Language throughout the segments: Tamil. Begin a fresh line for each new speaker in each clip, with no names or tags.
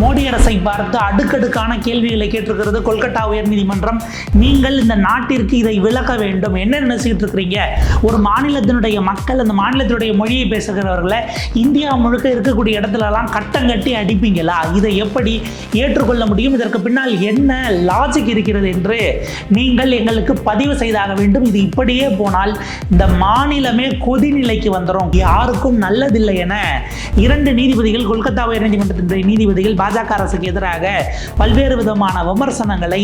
மோடி அரசை பார்த்து அடுக்கடுக்கான கேள்விகளை கேட்டிருக்கிறது கொல்கத்தா உயர்நீதிமன்றம். நீங்கள் இந்த நாட்டிற்கு இதை விளக்க வேண்டும். என்ன நினைச்சிட்டு இருக்கிறீங்க? ஒரு மாநிலத்தினுடைய மக்கள் அந்த மாநிலத்தினுடைய மொழியை பேசுகிறவர்களை இந்தியா முழுக்க இருக்கக்கூடிய இடத்துலலாம் கட்டம் கட்டி அடிப்பீங்களா? இதை எப்படி ஏற்றுக்கொள்ள முடியும்? இதற்கு பின்னால் என்ன லாஜிக் இருக்கிறது என்று நீங்கள் எங்களுக்கு பதிவு செய்தாக வேண்டும். இது இப்படியே போனால் இந்த மாநிலமே கொதிநிலைக்கு வந்துடும் யாருக்கும் நல்லதில்லை என இரண்டு நீதிபதிகள் கொல்கத்தா உயர்நீதிமன்றத்தினுடைய நீதிபதிகள் பாஜக அரசுக்கு எதிராக பல்வேறு விதமான விமர்சனங்களை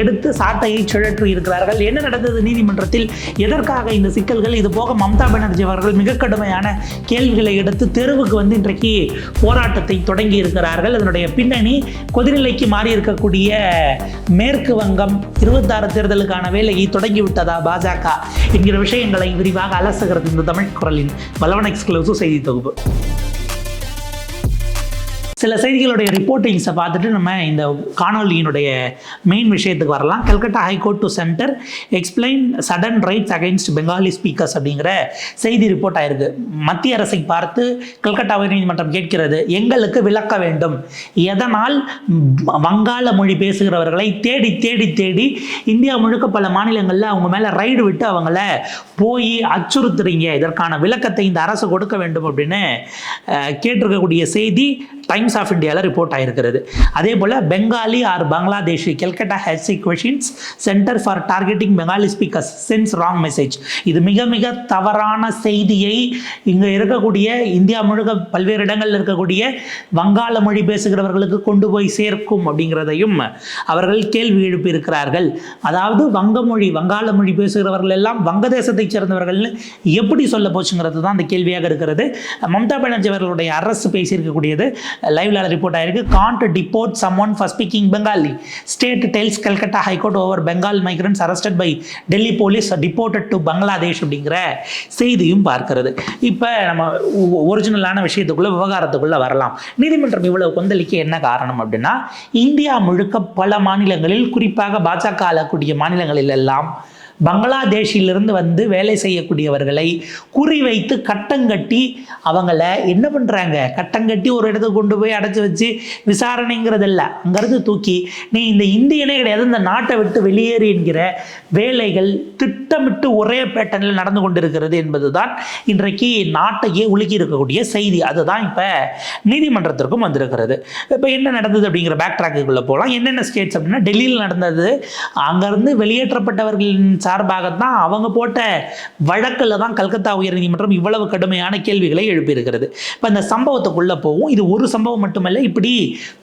எடுத்து சாட்டையை சுழற்றி இருக்கிறார்கள். என்ன நடந்தது நீதிமன்றத்தில்? எதற்காக இந்த சிக்கல்கள்? இது போக மம்தா பானர்ஜி அவர்கள் மிக கடுமையான கேள்விகளை எடுத்து தெருவுக்கு வந்து இன்றைக்கு போராட்டத்தை தொடங்கி இருக்கிறார்கள். அதனுடைய பின்னணி கொதிநிலைக்கு மாறி இருக்கக்கூடிய மேற்கு வங்கம் இருபத்தாறு தேர்தலுக்கான வேலையை தொடங்கிவிட்டதா பாஜக என்கிற விஷயங்களை விரிவாக அலசுகிறது இந்த தமிழ் குரலின் பலவன் எக்ஸ்க்ளூசிவ் செய்தி தொகுப்பு. சில செய்திகளுடைய ரிப்போர்ட்டிங்ஸை பார்த்துட்டு நம்ம இந்த காணொலியினுடைய மெயின் விஷயத்துக்கு வரலாம். Calcutta high court to centre explain sudden raids against Bengali speakers அப்படிங்கிற செய்தி ரிப்போர்ட் ஆயிருக்கு. மத்திய அரசை பார்த்து கல்கட்டா உயர்நீதிமன்றம் கேட்கிறது எங்களுக்கு விளக்க வேண்டும். எதனால் வங்காள மொழி பேசுகிறவர்களை தேடி தேடி தேடி இந்தியா முழுக்க பல மாநிலங்களில் அவங்க மேலே ரைடு விட்டு அவங்கள போய் அச்சுறுத்துறீங்க. இதற்கான விளக்கத்தை இந்த அரசு கொடுக்க வேண்டும் அப்படின்னு கேட்டிருக்கக்கூடிய செய்தி டைம்ஸ் ஆஃப் இந்தியாவில் ரிப்போர்ட் ஆயிருக்கிறது. அதே போல் Bengali or Bangladeshi Calcutta H questions centre for targeting Bengali speakers sends wrong message இது மிக மிக தவறான செய்தியை இங்கே இருக்கக்கூடிய இந்தியா முழுக்க பல்வேறு இடங்களில் இருக்கக்கூடிய வங்காள மொழி பேசுகிறவர்களுக்கு கொண்டு போய் சேர்க்கும் அப்படிங்கிறதையும் அவர்கள் கேள்வி எழுப்பியிருக்கிறார்கள். அதாவது வங்க மொழி வங்காள மொழி பேசுகிறவர்கள் எல்லாம் வங்கதேசத்தைச் சேர்ந்தவர்கள்னு எப்படி சொல்ல போச்சுங்கிறது தான் அந்த கேள்வியாக இருக்கிறது. மம்தா பானர்ஜி அவர்களுடைய அரசு பேசியிருக்கக்கூடியது. லைவ்ல ரிப்போர்ட் ஆயிருக்கு. Can't deport someone for speaking Bengali state tells Calcutta high court over Bengal migrants arrested by Delhi police deported to Bangladesh அப்படிங்கிற செய்தியும் பார்க்கிறது. இப்போ நம்ம ஒரிஜினலான விஷயத்துக்குள்ள விவகாரத்துக்குள்ள வரலாம். நீதிமன்றம் இவ்வளவு கொந்தளிக்க என்ன காரணம் அப்படின்னா இந்தியா முழுக்க பல மாநிலங்களில் குறிப்பாக பாஜக ஆளக்கூடிய மாநிலங்களில் எல்லாம் பங்களாதேஷிலிருந்து வந்து வேலை செய்யக்கூடியவர்களை குறிவைத்து கட்டங்கட்டி அவங்கள என்ன பண்ணுறாங்க கட்டங்கட்டி ஒரு இடத்துக்கு கொண்டு போய் அடைச்சி வச்சு விசாரணைங்கிறதில்ல. அங்கேருந்து தூக்கி நீ இந்த இந்தியனே கிடையாது இந்த நாட்டை விட்டு வெளியேறு என்கிற வேலைகள் திட்டமிட்டு ஒரே பேட்டர்னில் நடந்து கொண்டிருக்கிறது என்பதுதான் இன்றைக்கு நாட்டையே உலுக்கி இருக்கக்கூடிய செய்தி. அதுதான் இப்போ நீதிமன்றத்திற்கும் வந்திருக்கிறது. இப்போ என்ன நடந்தது அப்படிங்கிற பேக் ட்ராக்குக்குள்ளே போகலாம் என்னென்ன ஸ்டேட்ஸ் அப்படின்னா டெல்லியில் நடந்தது. அங்கேருந்து வெளியேற்றப்பட்டவர்களின் சார்பாகத்தான் அவங்க போட்ட வழக்கில் தான் கல்கத்தா உயர்நீதிமன்றம் இவ்வளவு கடுமையான கேள்விகளை எழுப்பியிருக்கிறது. இப்போ இந்த சம்பவத்துக்குள்ளே போகும் இது ஒரு சம்பவம் மட்டுமல்ல இப்படி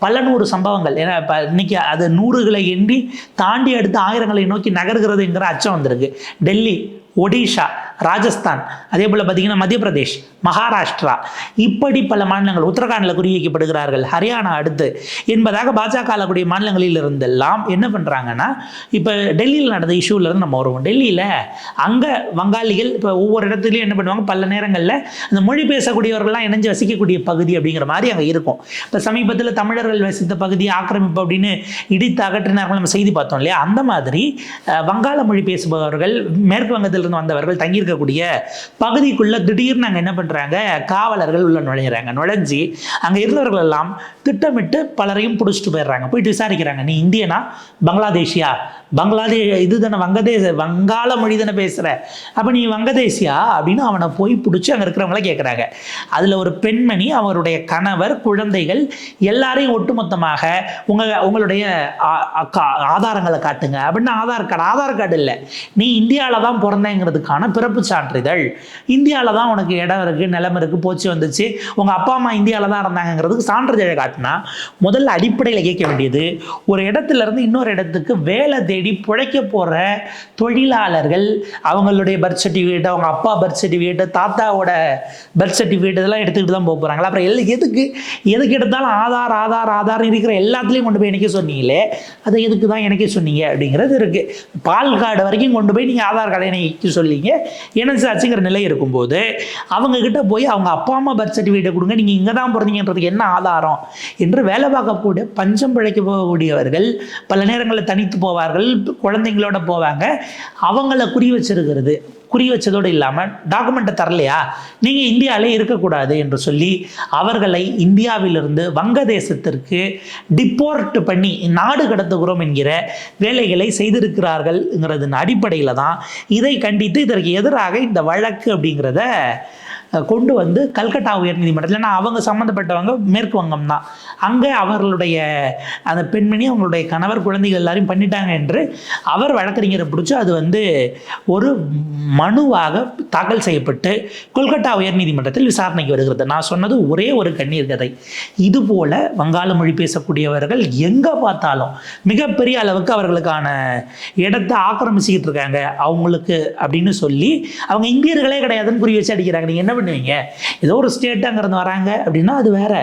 பல நூறு சம்பவங்கள். ஏன்னா இப்போ இன்னைக்கு அது நூறுகளை எண்ணி தாண்டி அடுத்து ஆயிரங்களை நோக்கி நகர்கிறதுங்கிற அச்சம் வந்திருக்கு. டெல்லி ஒடிஷா ராஜஸ்தான் அதே போல் பார்த்தீங்கன்னா மத்திய பிரதேஷ் மகாராஷ்டிரா. இப்படி பல மாநிலங்கள் உத்தரகாண்டில் குறிவைக்கப்படுகிறார்கள். ஹரியானா அடுத்து. என்பதாக பாஜக ஆளக்கூடிய மாநிலங்களில் இருந்தெல்லாம் என்ன பண்ணுறாங்கன்னா இப்போ டெல்லியில் நடந்த இஷ்யூலேருந்து நம்ம வருவோம். டெல்லியில் அங்கே வங்காளிகள் இப்போ ஒவ்வொரு இடத்துலையும் என்ன பண்ணுவாங்க? பல நேரங்களில் அந்த மொழி பேசக்கூடியவர்கள்லாம் இணைஞ்சு வசிக்கக்கூடிய பகுதி அப்படிங்கிற மாதிரி அங்கே இருக்கும். இப்போ சமீபத்தில் தமிழர்கள் வசித்த பகுதி ஆக்கிரமிப்பு அப்படின்னு இடித்து அகற்றினார்கள் நம்ம செய்தி பார்த்தோம் இல்லையா? அந்த மாதிரி வங்காள மொழி பேசுபவர்கள் மேற்கு வங்கத்திலிருந்து வந்தவர்கள் இருக்கக்கூடிய பகுதிக்குள்ளே திடீர்னு அங்கே என்ன பண்ணுறாங்க காவலர்கள் உள்ள நுழையிறாங்க. நுழைஞ்சி அங்கே இருந்தவர்கள் எல்லாம் திட்டமிட்டு பலரையும் பிடிச்சிட்டு போயிடுறாங்க. போயிட்டு விசாரிக்கிறாங்க. நீ இந்தியனா? பங்களாதேஷியா? பங்களாதேஷ் இது தானே வங்கதேச வங்காள மொழி தானே பேசுகிற அப்போ நீ வங்கதேசியா? அப்படின்னு அவனை போய் பிடிச்சி அங்கே இருக்கிறவங்கள கேட்குறாங்க அதில் ஒரு பெண்மணி அவருடைய கணவர் குழந்தைகள் எல்லாரையும் ஒட்டுமொத்தமாக உங்கள் உங்களுடைய ஆதாரங்களை காட்டுங்க. அப்படின்னு ஆதார் கார்டு ஆதார் கார்டு இல்லை. நீ இந்தியாவில் தான் பிறந்தேங்கிறதுக்கான பிறப்பு சான்றிதழ். இந்தியாவில் தான் உனக்கு இடம் இருக்குது நிலம் இருக்குது போச்சு வந்துச்சு. உங்கள் அப்பா அம்மா இந்தியாவில் தான் இருந்தாங்கங்கிறதுக்கு சான்றிதழை காட்டினா முதல்ல அடிப்படையில் கேட்க வேண்டியது ஒரு இடத்துல இருந்து இன்னொரு இடத்துக்கு வேலை தேடி பிழைக்க போகிற தொழிலாளர்கள் அவங்களுடைய பர்த் சர்டிஃபிகேட் அவங்க அப்பா பர்த் சர்டிஃபிகேட்டு தாத்தாவோட பர்த் சர்டிஃபிகேட் இதெல்லாம் எடுத்துக்கிட்டு தான் போக போகிறாங்களா அப்புறம் எல்லாம் எதுக்கு எதுக்கு எடுத்தாலும் ஆதார் ஆதார் ஆதார் இருக்கிற எல்லாத்துலேயும் கொண்டு போய் எனக்கே சொன்னீங்களே அதை எதுக்கு தான் எனக்கே சொன்னீங்க அப்படிங்கிறது இருக்குது பால் கார்டு வரைக்கும் கொண்டு போய் நீங்கள் ஆதார் கார்டை எனக்கு சொல்லிங்க இணைச்சாச்சுங்கிற நிலை இருக்கும்போது அவங்க கிட்ட போய் அவங்க அப்பா அம்மா பர்த் சர்டிஃபிகேட்டை கொடுங்க நீங்கள் இங்கே தான் பிறந்தீங்கன்றதுக்கு என்ன ஆதாரம்? என்று வேலை பார்க்கக்கூடிய பஞ்சம் பிழைக்க போகக்கூடியவர்கள் பல நேரங்களில் தனித்து போவார்கள் குழந்தைங்களோட போவாங்க. அவங்கள குறி வச்சிருக்கிறது. குறி வச்சதோடு இல்லாமல் டாக்குமெண்ட்டை தரலையா? நீங்கள் இந்தியாவிலே இருக்கக்கூடாது என்று சொல்லி அவர்களை இந்தியாவிலிருந்து வங்கதேசத்திற்கு டிப்போர்ட் பண்ணி நாடு கடத்துகிறோம் என்கிற வேலைகளை செய்திருக்கிறார்கள்ங்கிறதன் அடிப்படையில் தான் இதை கண்டித்து இதற்கு எதிராக இந்த வழக்கு அப்படிங்கிறத கொண்டு வந்து கல்கட்டா உயர்நீதிமன்றத்தில் ஏன்னா அவங்க சம்மந்தப்பட்டவங்க மேற்கு வங்கம் தான். அங்கே அவர்களுடைய அந்த பெண்மணி அவங்களுடைய கணவர் குழந்தைகள் எல்லாரையும் பண்ணிட்டாங்க என்று அவர் வழக்கறிஞரை பிடிச்சி அது வந்து ஒரு மனுவாக தாக்கல் செய்யப்பட்டு கொல்கட்டா உயர்நீதிமன்றத்தில் விசாரணைக்கு வருகிறது. நான் சொன்னது ஒரே ஒரு கண்ணீர் கதை. இதுபோல் வங்காள மொழி பேசக்கூடியவர்கள் எங்கே பார்த்தாலும் மிகப்பெரிய அளவுக்கு அவர்களுக்கான இடத்தை ஆக்கிரமிச்சுக்கிட்டு இருக்காங்க. அவங்களுக்கு அப்படின்னு சொல்லி அவங்க இந்தியர்களே கிடையாதுன்னு புரிய வச்சு அடிக்கிறாங்க. நீங்கள் என்ன பண்ணுவீங்க ஏதோ ஒரு ஸ்டேட் அங்கேருந்து வராங்க அப்படின்னா அது வேற.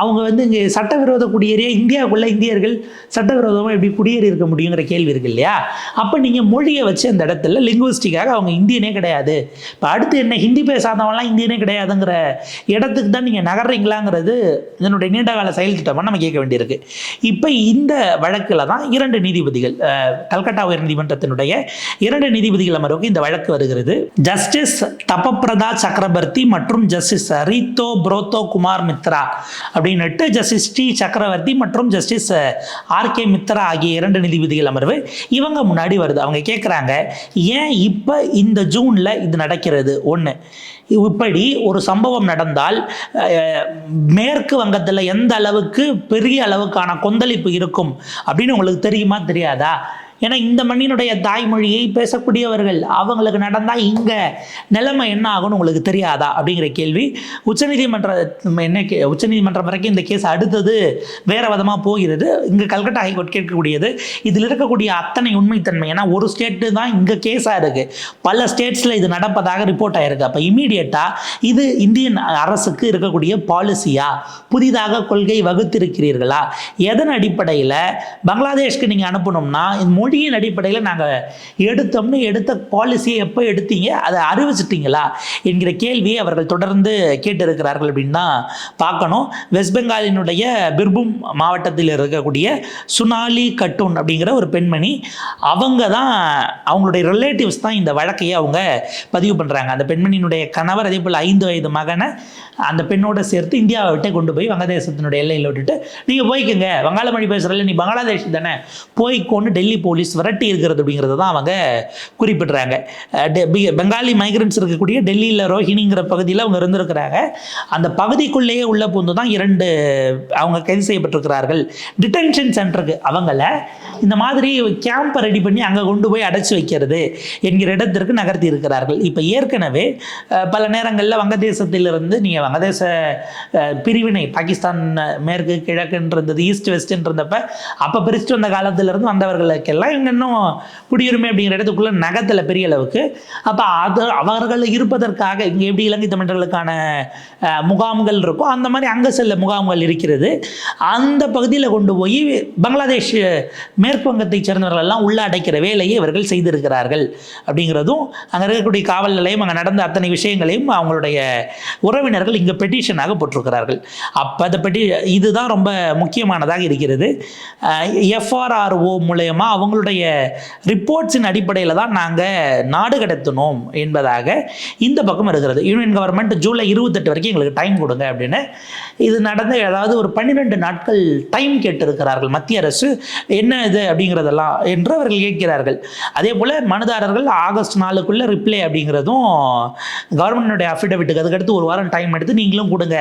அவங்க வந்து இங்கே சட்டவிரோத குடியேறிய இந்தியாவுக்குள்ளே இந்தியர்கள் சட்டவிரோதமாக எப்படி குடியேறி இருக்க முடியுங்கிற கேள்வி இருக்கு இல்லையா? அப்போ நீங்கள் மொழியை வச்சு அந்த இடத்துல லிங்குவிஸ்டிக்காக அவங்க இந்தியனே கிடையாது. இப்போ அடுத்து என்ன ஹிந்தி பேசாதவங்களாம் இந்தியனே கிடையாதுங்கிற இடத்துக்கு தான் நீங்கள் நகர்றீங்களாங்கிறது இதனுடைய நீண்டகால செயல் திட்டமாக நம்ம கேட்க வேண்டியிருக்கு. இப்போ இந்த வழக்கில் தான் இரண்டு நீதிபதிகள் கல்கட்டா உயர் நீதிமன்றத்தினுடைய இரண்டு நீதிபதிகள் அமர்வுக்கு இந்த வழக்கு வருகிறது. ஜஸ்டிஸ் தபப்பிரதா சக்கரவர்த்தி மற்றும் ஜஸ்டிஸ் ரீத்தோ புரோத்தோ குமார் மித்ரா. அப்படின்னுட்டு ஜஸ்டிஸ் டி சக்கரவர்த்தி மற்றும் ஜஸ்டிஸ் ஆர் கே மித்ரா ஆகிய இரண்டு நீதிபதிகள் அமர்வு இவங்க முன்னாடி வருது. அவங்க கேட்குறாங்க ஏன் இப்போ இந்த ஜூனில் இது நடக்கிறது? ஒன்று இப்படி ஒரு சம்பவம் நடந்தால் மேற்கு வங்கத்தில் எந்த அளவுக்கு பெரிய அளவுக்கான கொந்தளிப்பு இருக்கும் அப்படின்னு உங்களுக்கு தெரியுமா தெரியாதா? ஏன்னா இந்த மண்ணினுடைய தாய்மொழியை பேசக்கூடியவர்கள் அவங்களுக்கு நடந்தால் இங்கே நிலைமை என்ன ஆகும்னு உங்களுக்கு தெரியாதா அப்படிங்கிற கேள்வி. உச்சநீதிமன்ற என்ன கே உச்சநீதிமன்றம் வரைக்கும் இந்த கேஸ் அடுத்தது வேறு விதமாக போகிறது. இங்கே கல்கட்டா ஹைகோர்ட் கேட்கக்கூடியது. இதில் இருக்கக்கூடிய அத்தனை உண்மைத்தன்மை ஏன்னா ஒரு ஸ்டேட்டு தான் இங்கே கேஸாக இருக்குது பல ஸ்டேட்ஸில் இது நடப்பதாக ரிப்போர்ட் ஆகிருக்கு அப்போ இமீடியட்டாக இது இந்தியன் அரசுக்கு இருக்கக்கூடிய பாலிசியா? புதிதாக கொள்கை வகுத்திருக்கிறீர்களா? எதன் அடிப்படையில் பங்களாதேஷ்க்கு நீங்கள் அனுப்பணும்னா இந்த மொழியின் அடிப்படையில் நாங்கள் எடுத்தோம்னு எடுத்த பாலிசியை எப்போ எடுத்தீங்க? அதை அறிவிச்சிட்டிங்களா? என்கிற கேள்வியை அவர்கள் தொடர்ந்து கேட்டிருக்கிறார்கள் அப்படின்னு தான் பார்க்கணும். வெஸ்ட் பெங்காலினுடைய பிர்பூம் மாவட்டத்தில் இருக்கக்கூடிய சுனாலி கட்டூன் அப்படிங்கிற ஒரு பெண்மணி அவங்க தான் அவங்களுடைய ரிலேட்டிவ்ஸ் தான் இந்த வழக்கையை அவங்க பதிவு பண்ணுறாங்க அந்த பெண்மணியினுடைய கணவர் அதே போல் ஐந்து வயது மகனை அந்த பெண்ணோட சேர்த்து இந்தியாவை விட்டே கொண்டு போய் வங்கதேசத்தினுடைய எல்லையில் விட்டுட்டு நீங்கள் போய்க்குங்க. வங்காள மொழி பேசுகிறல்ல நீ பங்களாதேஷ் தானே? போய்க்கோன்னு டெல்லி போலீஸ் விரட்டி இருக்கிறது அப்படிங்கிறத தான் அவங்க குறிப்பிடுறாங்க. டெ- பி- பெங்காலி மைக்ரன்ஸ் இருக்கக்கூடிய டெல்லியில் ரோஹிணிங்கிற பகுதியில் அவங்க இருந்திருக்கிறாங்க. அந்த பகுதிக்குள்ளேயே உள்ள பூந்து தான் இரண்டு அவங்க கைது செய்யப்பட்டிருக்கிறார்கள். டிடென்ஷன் சென்டருக்கு அவங்கள இந்த மாதிரி கேம்பை ரெடி பண்ணி அங்கே கொண்டு போய் அடைச்சி வைக்கிறது என்கிற இடத்திற்கு நகர்த்தி இருக்கிறார்கள். இப்போ ஏற்கனவே பல நேரங்களில் வங்கதேசத்திலிருந்து நீங்கள் வங்கதேச பிரிவினை பாகிஸ்தான் மேற்கு கிழக்குன்றது ஈஸ்ட் வெஸ்ட்ன்றப்ப அப்போ பிரிச்சுட்டு வந்த காலத்திலிருந்து வந்தவர்களுக்கெல்லாம் இவங்க இன்னும் குடியுரிமை அப்படிங்கிற இடத்துக்குள்ளே நகத்தில் பெரிய அளவுக்கு. அப்போ அது அவர்கள் இருப்பதற்காக இங்கே எப்படி இலங்கை தமிழர்களுக்கான முகாம்கள் இருக்கோ அந்த மாதிரி அங்கே சில முகாம்கள் இருக்கிறது. அந்த பகுதியில் கொண்டு போய் பங்களாதேஷ் மேற்கு வங்கத்தை சேர்ந்தவர்கள் எல்லாம் உள்ள அடைக்கிற வேலையை இவர்கள் செய்திருக்கிறார்கள் அப்படிங்கிறதும் அங்கே இருக்கக்கூடிய காவல் நிலையம் அங்கே நடந்த அத்தனை விஷயங்களையும் அவங்களுடைய உறவினர்கள் இங்கே பெட்டிஷனாக போட்டிருக்கிறார்கள். அப்போ அதை பெட்டி இதுதான் ரொம்ப முக்கியமானதாக இருக்கிறது. எஃப்ஆர்ஆர்ஓ மூலயமா அவங்களுடைய ரிப்போர்ட்ஸின் அடிப்படையில் தான் நாங்கள் நாடு கடத்தினோம் என்பதாக இந்த பக்கம் இருக்கிறது. யூனியன் கவர்மெண்ட் ஜூலை இருபத்தெட்டு வரைக்கும் எங்களுக்கு டைம் கொடுங்க அப்படின்னு. இது நடந்த ஏதாவது ஒரு பன்னிரெண்டு நாட்கள் டைம் கேட்டிருக்கிறார்கள் மத்திய அரசு. என்ன இது அப்படிங்கிறதெல்லாம் என்று அவர்கள் கேட்கிறார்கள். அதே போல் மனுதாரர்கள் ஆகஸ்ட் நாளுக்குள்ளே ரிப்ளை அப்படிங்கிறதும் கவர்மெண்ட்டுடைய அஃபிடவிட்டுக்கு அதுக்கடுத்து ஒரு வாரம் டைம் எடுத்து நீங்களும் கொடுங்க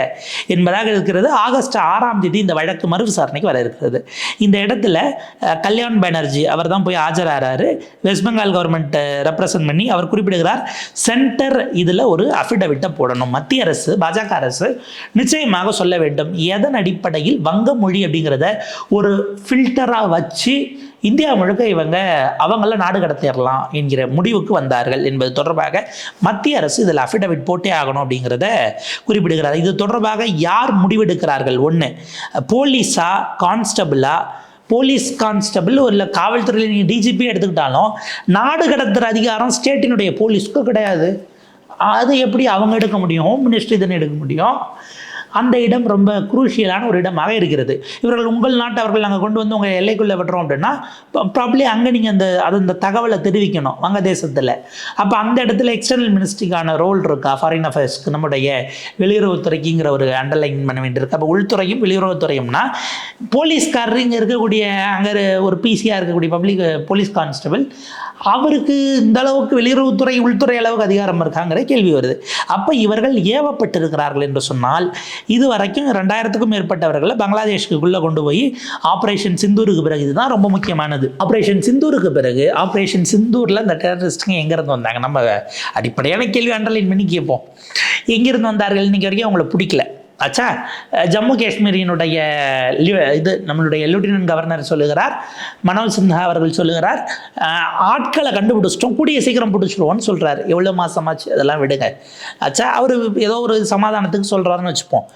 என்பதாக இருக்கிறது. ஆகஸ்ட் ஆறாம் தேதி இந்த வழக்கு மறு விசாரணைக்கு வர இருக்கிறது. இந்த இடத்துல கல்யாண் பானர்ஜி அவர் தான் போய் ஆஜராகிறாரு வெஸ்ட் பெங்கால் கவர்மெண்ட்டை ரெப்ரசன்ட் பண்ணி அவர் குறிப்பிடுகிறார் சென்டர் இதில் ஒரு அஃபிடவிட்டை போடணும். மத்திய அரசு பாஜக அரசு நிச்சயமாக சொல்ல வேண்டும். எதன் அடிப்படையில் வங்க மொழி அப்படிங்கிறத ஒரு ஃபில்டராக வச்சு இந்தியா முழுக்க இவங்க அவங்கள நாடு கடத்திடலாம் என்கிற முடிவுக்கு வந்தார்கள் என்பது தொடர்பாக மத்திய அரசு இதில் அஃபிடவிட் போட்டே ஆகணும் அப்படிங்கிறத குறிப்பிடுகிறார். இது தொடர்பாக யார் முடிவெடுக்கிறார்கள்? ஒன்று போலீஸா கான்ஸ்டபிளா போலீஸ் கான்ஸ்டபிள் இல்லை காவல்துறையில் நீங்கள் டிஜிபி எடுத்துக்கிட்டாலும் நாடு கடத்துகிற அதிகாரம் ஸ்டேட்டினுடைய போலீஸ்க்கு கிடையாது. அது எப்படி அவங்க எடுக்க முடியும்? ஹோம் மினிஸ்ட்ரி தானே எடுக்க முடியும். அந்த இடம் ரொம்ப குரூஷியலான ஒரு இடமாக இருக்கிறது. இவர்கள் உங்கள் நாட்டை அவர்கள் நாங்கள் கொண்டு வந்து உங்கள் எல்லைக்குள்ளே விடுறோம் அப்படின்னா ப்ராப்ளி அங்கே நீங்கள் அந்த அது அந்த தகவலை தெரிவிக்கணும் வங்கதேசத்தில் அப்போ அந்த இடத்துல எக்ஸ்டர்னல் மினிஸ்ட்ரிக்கான ரோல் இருக்கா? ஃபாரின் அஃபேர்ஸ்க்கு நம்முடைய வெளியுறவுத்துறைக்குங்கிற ஒரு அண்டர்லைன் பண்ண வேண்டியிருக்கு. அப்போ உள்துறையும் வெளியுறவுத்துறையும்னா போலீஸ்காரர் இங்கே இருக்கக்கூடிய அங்கே ஒரு பிசியாக இருக்கக்கூடிய பப்ளிக் போலீஸ் கான்ஸ்டபிள் அவருக்கு இந்த அளவுக்கு வெளியுறவுத்துறை உள்துறை அளவுக்கு அதிகாரம் இருக்காங்கிற கேள்வி வருது. அப்போ இவர்கள் ஏவப்பட்டிருக்கிறார்கள் என்று சொன்னால் இது வரைக்கும் ரெண்டாயிரத்துக்கும் மேற்பட்டவர்களை பங்களாதேஷ்க்குள்ளே கொண்டு போய் ஆப்ரேஷன் சிந்தூருக்கு பிறகு இதுதான் ரொம்ப முக்கியமானது. ஆப்ரேஷன் சிந்தூருக்கு பிறகு ஆப்ரேஷன் சிந்தூரில் இந்த டெரரிஸ்ட்டுங்க எங்கேருந்து வந்தாங்க? நம்ம அடிப்படையான கேள்வி அண்டர்லைன் பண்ணி கேட்போம். எங்கேருந்து வந்தார்கள் இன்றைக்கி வரைக்கும் அவங்கள பிடிக்கல. ஆச்சா ஜம்மு காஷ்மீரினுடைய இது நம்மளுடைய லெப்டினன்ட் கவர்னர் சொல்லுகிறார் மனோஜ் சின்ஹா அவர்கள் சொல்லுகிறார் ஆட்களை கண்டுபிடிச்சிட்டோம் கூடிய சீக்கிரம் பிடிச்சிருவோம்னு சொல்கிறார் எவ்வளோ மாதமாச்சு அதெல்லாம் விடுங்க. ஆச்சா அவர் ஏதோ ஒரு சமாதானத்துக்கு சொல்கிறாருன்னு வச்சுப்போம்.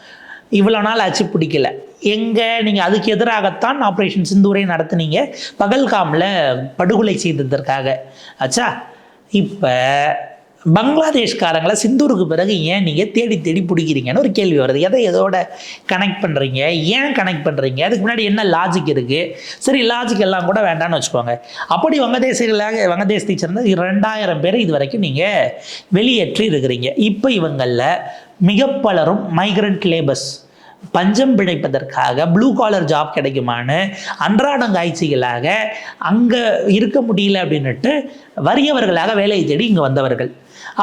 இவ்வளோ நாள் ஆச்சு பிடிக்கல. எங்கே நீங்கள் அதுக்கு எதிராகத்தான் ஆப்ரேஷன் சிந்தூரை நடத்துனீங்க. பகல்காமில் படுகொலை செய்ததற்காக. ஆச்சா இப்போ பங்களாதேஷ்காரங்களை சிந்தூருக்கு பிறகு ஏன் நீங்கள் தேடி தேடி பிடிக்கிறீங்கன்னு ஒரு கேள்வி வருது. எதை எதோட கனெக்ட் பண்ணுறீங்க ஏன் கனெக்ட் பண்ணுறீங்க அதுக்கு முன்னாடி என்ன லாஜிக் இருக்குது சரி லாஜிக் எல்லாம் கூட வேண்டாம்னு வச்சுக்கோங்க. அப்படி வங்கதேசிகளாக வங்கதேசத்தை சேர்ந்த ரெண்டாயிரம் பேர் இது வரைக்கும் நீங்கள் வெளியேற்றி இருக்கிறீங்க. இப்போ இவங்களில் மிக பலரும் மைக்ரண்ட் லேபர்ஸ் பஞ்சம் பிழைப்பதற்காக ப்ளூ காலர் ஜாப் கிடைக்குமான்னு அன்றாடம் காய்ச்சிகளாக அங்கே இருக்க முடியல அப்படின்னுட்டு வறியவர்களாக வேலையை தேடி இங்கே வந்தவர்கள்.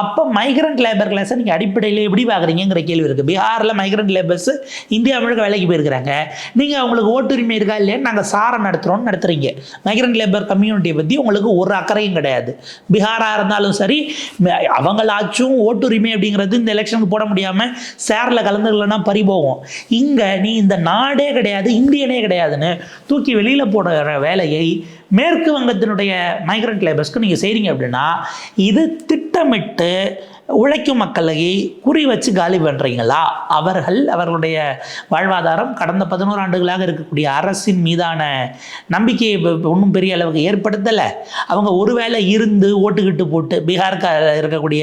அப்போ மைக்ரண்ட் லேபர் கிளாஸை நீங்கள் அடிப்படையில் எப்படி பார்க்குறீங்கிற கேள்வி இருக்குது பீகாரில் மைக்ரண்ட் லேபர்ஸ் இந்தியா முழுக்க வேலைக்கு போயிருக்கிறாங்க. நீங்கள் அவங்களுக்கு ஓட்டுரிமை இருக்கா இல்லையா நாங்கள் சாரம் நடத்துகிறோம்னு நடத்துகிறீங்க மைக்ரண்ட் லேபர் கம்யூனிட்டியை பற்றி உங்களுக்கு ஒரு அக்கறையும் கிடையாது. பீகாராக இருந்தாலும் சரி அவங்களாச்சும் ஓட்டுரிமை அப்படிங்கிறது இந்த எலெக்ஷனுக்கு போட முடியாமல் சேரில் கலந்துக்கலன்னா பறி போகும் இங்கே நீ இந்த நாடே கிடையாது இந்தியனே கிடையாதுன்னு தூக்கி வெளியில் போடுற வேலையை மேற்கு வங்கத்தினுடைய மைக்ரண்ட் லேபர்ஸ்க்கு நீங்கள் செய்கிறீங்க அப்படின்னா இது திட்டமிட்டு உழைக்கும் மக்களை குறி வச்சு காலி பண்ணுறீங்களா அவர்கள் அவர்களுடைய வாழ்வாதாரம் கடந்த பதினோரு ஆண்டுகளாக இருக்கக்கூடிய அரசின் மீதான நம்பிக்கையை ஒன்றும் பெரிய அளவுக்கு ஏற்படுத்தலை. அவங்க ஒருவேளை இருந்து ஓட்டுக்கிட்டு போட்டு பீகாருக்கு இருக்கக்கூடிய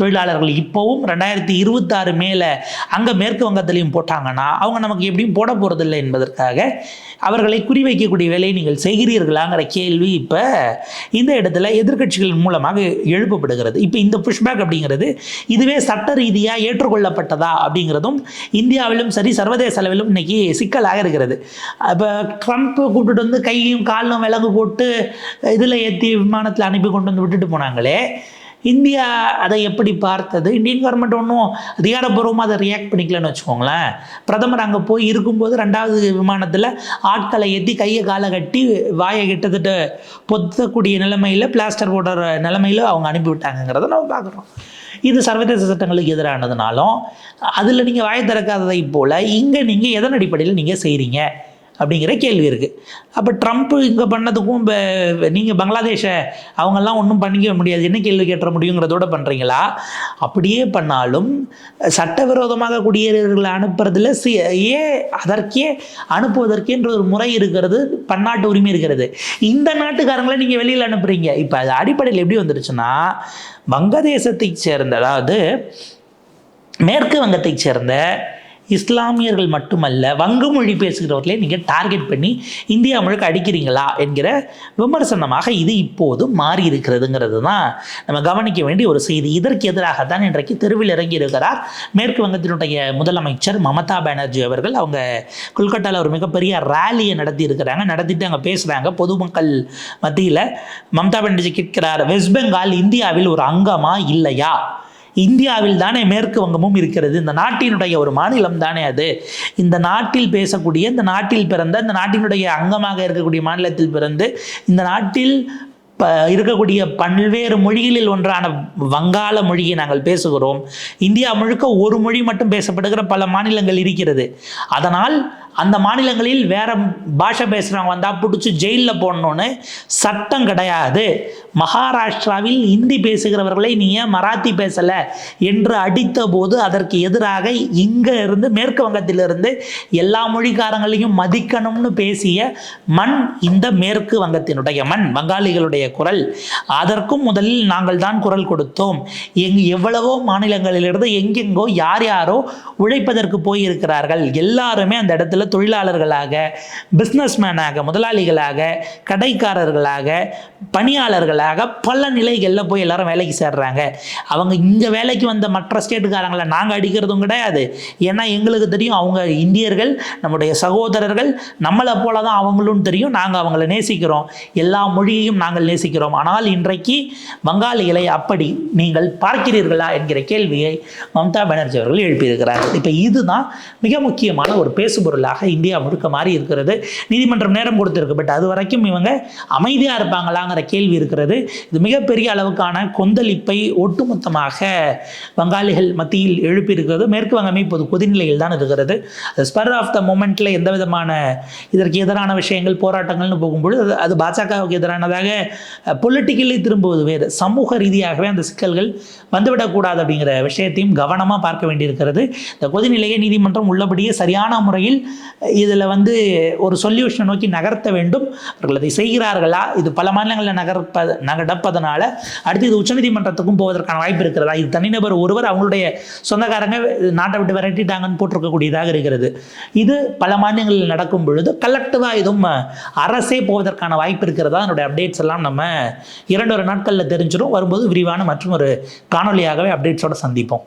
தொழிலாளர்கள் இப்போவும் ரெண்டாயிரத்தி இருபத்தாறு மேலே அங்கே மேற்கு வங்கத்திலையும் போட்டாங்கன்னா அவங்க நமக்கு எப்படியும் போட போகிறதில்லை என்பதற்காக அவர்களை குறிவைக்கக்கூடிய வேலையை நீங்கள் செய்கிறீர்களாங்கிற கேள்வி இப்போ இந்த இடத்துல எதிர்க்கட்சிகள் மூலமாக எழுப்பப்படுகிறது. இப்போ இந்த புஷ்பேக் அப்படிங்கிறது இதுவே சட்ட ரீதியாக ஏற்றுக்கொள்ளப்பட்டதா அப்படிங்கிறதும் இந்தியாவிலும் சரி சர்வதேச அளவிலும் இன்னைக்கு சிக்கலாக இருக்கிறது. இப்போ ட்ரம்ப் கூப்பிட்டுட்டு வந்து கையும் காலும் விலங்கு போட்டு இதில் ஏற்றி விமானத்தில் அனுப்பி கொண்டு வந்து விட்டுட்டு போனாங்களே இந்தியா அதை எப்படி பார்த்தது? இந்தியன் கவர்மெண்ட் ஒன்றும் அதிகாரப்பூர்வமாக அதை ரியாக்ட் பண்ணிக்கலன்னு வச்சுக்கோங்களேன். பிரதமர் அங்கே போய் இருக்கும்போது ரெண்டாவது விமானத்தில் ஆட்களை ஏற்றி கையை காலை கட்டி வாயை கிட்டத்தட்ட பொத்தக்கூடிய நிலைமையில் பிளாஸ்டர் போடுற நிலைமையில் அவங்க அனுப்பிவிட்டாங்கங்கிறத நம்ம பார்க்குறோம். இது சர்வதேச சட்டங்களுக்கு எதிரானதுனாலும் அதில் நீங்கள் வாய் திறக்காததை போல் இங்கே நீங்கள் எதன் அடிப்படையில் நீங்கள் செய்கிறீங்க அப்படிங்கிற கேள்வி இருக்குது அப்போ ட்ரம்ப் இங்கே பண்ணதுக்கும் இப்போ நீங்கள் பங்களாதேஷை அவங்கெல்லாம் ஒன்றும் பண்ணிக்க முடியாது. என்ன கேள்வி கேட்டுற முடியுங்கிறதோட பண்ணுறீங்களா அப்படியே பண்ணாலும் சட்டவிரோதமாக குடியேறியவர்களை அனுப்புறதுல சி ஏன் அதற்கே அனுப்புவதற்கேன்ற ஒரு முறை இருக்கிறது பன்னாட்டு உரிமை இருக்கிறது. இந்த நாட்டுக்காரங்களை நீங்கள் வெளியில் அனுப்புகிறீங்க இப்போ அது அடிப்படையில் எப்படி வந்துருச்சுன்னா வங்கதேசத்தை சேர்ந்த அதாவது மேற்கு வங்கத்தை சேர்ந்த இஸ்லாமியர்கள் மட்டுமல்ல வங்க மொழி பேசுகிறவர்களே நீங்கள் டார்கெட் பண்ணி இந்தியா முழுக்க அடிக்கிறீங்களா என்கிற விமர்சனமாக இது இப்போது மாறி இருக்கிறதுங்கிறது தான் நம்ம கவனிக்க வேண்டிய ஒரு செய்தி. இதற்கு எதிராக தான் இன்றைக்கு தெருவில் இறங்கி இருக்கிறார் மேற்கு வங்கத்தினுடைய முதலமைச்சர் மமதா பானர்ஜி அவர்கள். அவங்க கொல்கட்டாவில் ஒரு மிகப்பெரிய ரேலியை நடத்தி இருக்கிறாங்க நடத்திட்டு அங்கே பேசுகிறாங்க பொதுமக்கள் மத்தியில் மம்தா பானர்ஜி கேட்கிறார் வெஸ்ட் பெங்கால் இந்தியாவில் ஒரு அங்கமா இல்லையா? இந்தியாவில் தானே மேற்கு வங்கமும் இருக்கிறது. இந்த நாட்டினுடைய ஒரு மாநிலம் தானே அது. இந்த நாட்டில் பேசக்கூடிய இந்த நாட்டில் பிறந்த இந்த நாட்டினுடைய அங்கமாக இருக்கக்கூடிய மாநிலத்தில் பிறந்து இந்த நாட்டில் ப இருக்கக்கூடிய பல்வேறு மொழிகளில் ஒன்றான வங்காள மொழியை நாங்கள் பேசுகிறோம். இந்தியா முழுக்க ஒரு மொழி மட்டும் பேசப்படுகிற பல மாநிலங்கள் இருக்கிறது. அதனால் அந்த மாநிலங்களில் வேற பாஷை பேசுகிறவங்க வந்தால் பிடிச்சி ஜெயிலில் போடணும்னு சட்டம் கிடையாது. மகாராஷ்டிராவில் இந்தி பேசுகிறவர்களை நீ ஏன் மராத்தி பேசலை? என்று அடித்த போது அதற்கு எதிராக இங்கே இருந்து மேற்கு வங்கத்திலிருந்து எல்லா மொழிக்காரங்களையும் மதிக்கணும்னு பேசிய மண் இந்த மேற்கு வங்கத்தினுடைய மண் வங்காளிகளுடைய குரல். அதற்கும் முதலில் நாங்கள் தான் குரல் கொடுத்தோம். எங் எவ்வளவோ மாநிலங்களிலிருந்து எங்கெங்கோ யார் யாரோ உழைப்பதற்கு போயிருக்கிறார்கள். எல்லாருமே அந்த இடத்துல தொழிலாளர்களாக பிஸ்னஸ்மேனாக முதலாளிகளாக கடைக்காரர்களாக பணியாளர்களாக பல நிலைகளில் போய் எல்லாரும் வேலைக்கு சேர்றாங்க. அவங்க இங்கே வேலைக்கு வந்த மற்ற ஸ்டேட்டுக்காரங்களை நாங்கள் அடிக்கிறதும் கிடையாது. ஏன்னா எங்களுக்கு தெரியும் அவங்க இந்தியர்கள் நம்முடைய சகோதரர்கள் நம்மளை போல தான் அவங்களும் தெரியும். நாங்கள் அவங்கள நேசிக்கிறோம். எல்லா மொழியையும் நாங்கள் நேசிக்கிறோம். ஆனால் இன்றைக்கு வங்காளிகளை அப்படி நீங்கள் பார்க்கிறீர்களா என்கிற கேள்வியை மம்தா பானர்ஜி அவர்கள் எழுப்பியிருக்கிறார்கள் இப்போ இதுதான் மிக முக்கியமான ஒரு பேசுபொருளாக இந்தியா முழுக்க மாறி இருக்கிறது. நீதிமன்றம் நேரம் கொடுத்திருக்கு. பட் அது வரைக்கும் இவங்க அமைதியாக இருப்பாங்களாங்கிற கேள்வி இருக்கிறது. இது மிகப்பெரிய அளவுக்கான கொந்தளிப்பை ஒட்டுமொத்தமாக வங்காளிகள் மத்தியில் எழுப்பியிருக்கிறது. மேற்கு வங்கமே இப்போது கொதிநிலையில் தான் இருக்கிறது. ஸ்பர் ஆஃப் த மூமெண்ட்டில் எந்த விதமான இதற்கு எதிரான விஷயங்கள் போராட்டங்கள்னு போகும்பொழுது அது அது பாஜகவுக்கு எதிரானதாக பொலிட்டிக்கலி திரும்புவது வேறு. சமூக ரீதியாகவே அந்த சிக்கல்கள் வந்துவிடக்கூடாது அப்படிங்கிற விஷயத்தையும் கவனமாக பார்க்க வேண்டியிருக்கிறது. இந்த கொதிநிலையை நீதிமன்றம் உள்ளபடியே சரியான முறையில் இதில் வந்து ஒரு சொல்யூஷனை நோக்கி நகர்த்த வேண்டும். அவர்கள் அதை செய்கிறார்களா? இது பல மாநிலங்களில் நகர்ப்ப நடப்பதனால அடுத்து இது உச்சநீதிமன்றத்துக்கும் போவதற்கான வாய்ப்பு இருக்கிறதா? இது தனிநபர் ஒருவர் அவங்களுடைய சொந்தக்காரங்க நாட்டை விட்டு விரட்டிட்டாங்கன்னு போட்டிருக்கக்கூடியதாக இருக்கிறது. இது பல மாநிலங்களில் நடக்கும் பொழுது கலெக்டிவாக இதுவும் அரசே போவதற்கான வாய்ப்பு இருக்கிறதா? அதனுடைய அப்டேட்ஸ் எல்லாம் நம்ம இரண்டு ஒரு நாட்களில் தெரிஞ்சிடும் வரும்போது விரிவான மற்றும் ஒரு காணொலியாகவே அப்டேட்ஸோடு சந்திப்போம்.